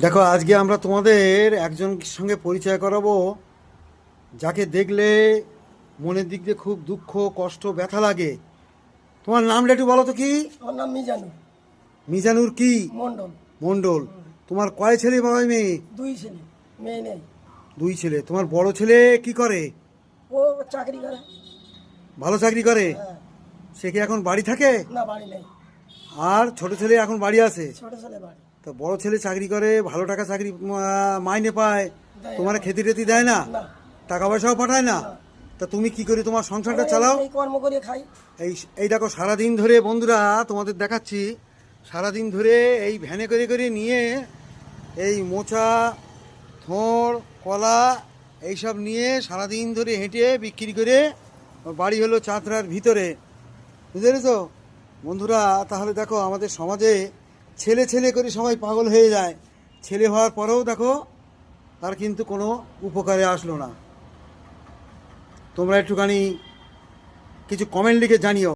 দেখো আজকে আমরা তোমাদের একজন সঙ্গে পরিচয় করাবো যাকে দেখলে মনের দিক দিয়ে খুব দুঃখ কষ্ট ব্যথা লাগে। তোমার নামটা একটু বলো তো কি? আমার নাম মিজানু মিজানুর কি? মন্ডল মণ্ডল। তোমার কয় ছেলে বাবাই মেয়ে? দুই ছেলে মেয়ে নেই। দুই ছেলে। তোমার বড় ছেলে কি করে? ও চাকরি করে। ভালো চাকরি করে? হ্যাঁ। সে কি এখন বাড়ি থাকে? না বাড়ি নেই। আর ছোট ছেলে এখন বাড়ি আছে ছোট ছেলে বাড়ি। তো বড় ছেলে চাকরি করে ভালো টাকা চাকরি মাইনে পায় তোমার খেতে টেতি দেয় না টাকা পয়সাও পাঠায় না। তা তুমি কি করে তোমার সংসারটা চালাও? এই কর্ম করে খাই। এই এই দেখো সারাদিন ধরে বন্ধুরা তোমাদের দেখাচ্ছি সারাদিন ধরে এই ভ্যানে করে করে নিয়ে এই মোচা থোড় কলা এইসব নিয়ে সারাদিন ধরে হেঁটে বিক্রি করে বাড়ি হলো চাতরার ভিতরে। বুঝতে পেরেছ? বন্ধুরা তাহলে দেখো আমাদের সমাজে ছেলে ছেলে করে সবাই পাগল হয়ে যায়। ছেলে হওয়ার পরেও দেখো, তার কিন্তু কোনো উপকারে আসলো না। তোমরা একটুখানি কিছু কমেন্ট লিখে জানিও।